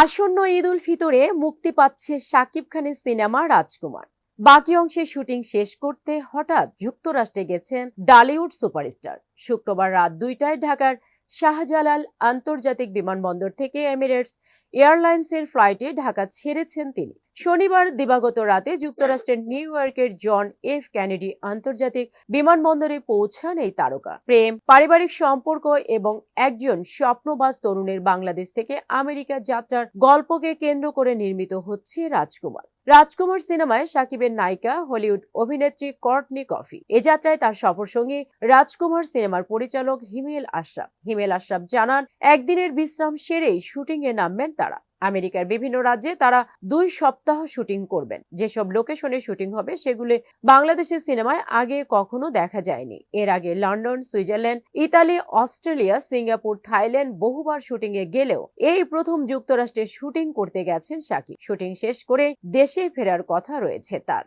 আসন্ন ঈদ উল ফিতরে মুক্তি পাচ্ছে শাকিব খানের সিনেমা রাজকুমার। বাকি অংশের শুটিং শেষ করতে হঠাৎ যুক্তরাষ্ট্রে গেছেন ডালিউড সুপারস্টার। শুক্রবার রাত দুইটায় ঢাকার শাহজালাল আন্তর্জাতিক বিমানবন্দর থেকে এমিরেটস এয়ারলাইন্সের ফ্লাইটে ঢাকা ছেড়েছেন তিনি। শনিবার দিবাগত রাতে যুক্তরাষ্ট্রের নিউ ইয়র্কের জন এফ ক্যানেডি আন্তর্জাতিক বিমানবন্দরে পৌঁছান এই তারকা। প্রেম, পারিবারিক সম্পর্ক এবং একজন স্বপ্নবাজ তরুণের বাংলাদেশ থেকে আমেরিকা যাত্রার গল্পকে কেন্দ্র করে নির্মিত হচ্ছে রাজকুমার। রাজকুমার সিনেমায় সাকিবের নায়িকা, হলিউড অভিনেত্রী কর্টনি কফি। এ যাত্রায় তার সফর সফরসঙ্গী রাজকুমার সিনেমার পরিচালক হিমেল আশরাফ। হিমেল আশরাফ জানান, একদিনের বিশ্রাম সেরেই শুটিংয়ে নামবেন তারা। আমেরিকার বিভিন্ন রাজ্যে তারা দুই সপ্তাহ শুটিং করবেন। যেসব লোকেশনে শুটিং হবে সেগুলি বাংলাদেশের সিনেমায় আগে কখনো দেখা যায়নি। এর আগে London, Switzerland, Italy, Australia, Singapore, Thailand বহুবার শুটিং এ গেলেও এই প্রথম যুক্তরাষ্ট্রে শুটিং করতে গেছেন সাকিব। শুটিং শেষ করে দেশে ফেরার কথা রয়েছে তার।